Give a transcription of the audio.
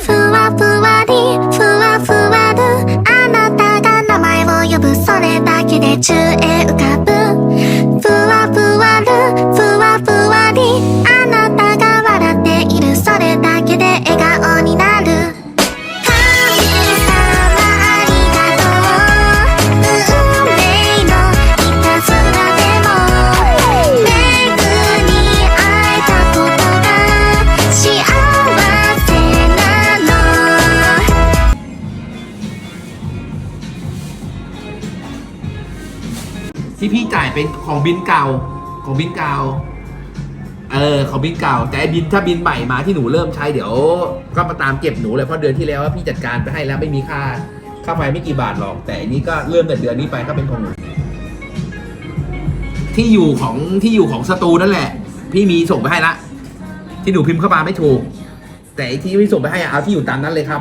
ふわふわりふわふわる。あなたが名前を呼ぶ。それだけで宙へ浮かぶ。 ที่พี่จ่ายเป็นของบินเก่าของบินเก่า เออของบินเก่า แต่ไอ้บินถ้าบินใหม่มาที่หนูเริ่มใช้เดี๋ยว ก็มาตามเก็บหนูเลยเพราะเดือนที่แล้วพี่จัดการไปให้แล้วไม่มีค่าค่าไฟไม่กี่บาทหรอกแต่อันนี้ก็เริ่มแต่เดือนนี้ไปก็เป็นของหนูที่อยู่ของที่อยู่ของสตูนั่นแหละ พี่มีส่งไปให้ละที่หนูพิมพ์เข้ามาไม่ถูก แต่ที่พี่ส่งไปให้อะเอาที่อยู่ตามนั้นเลยครับ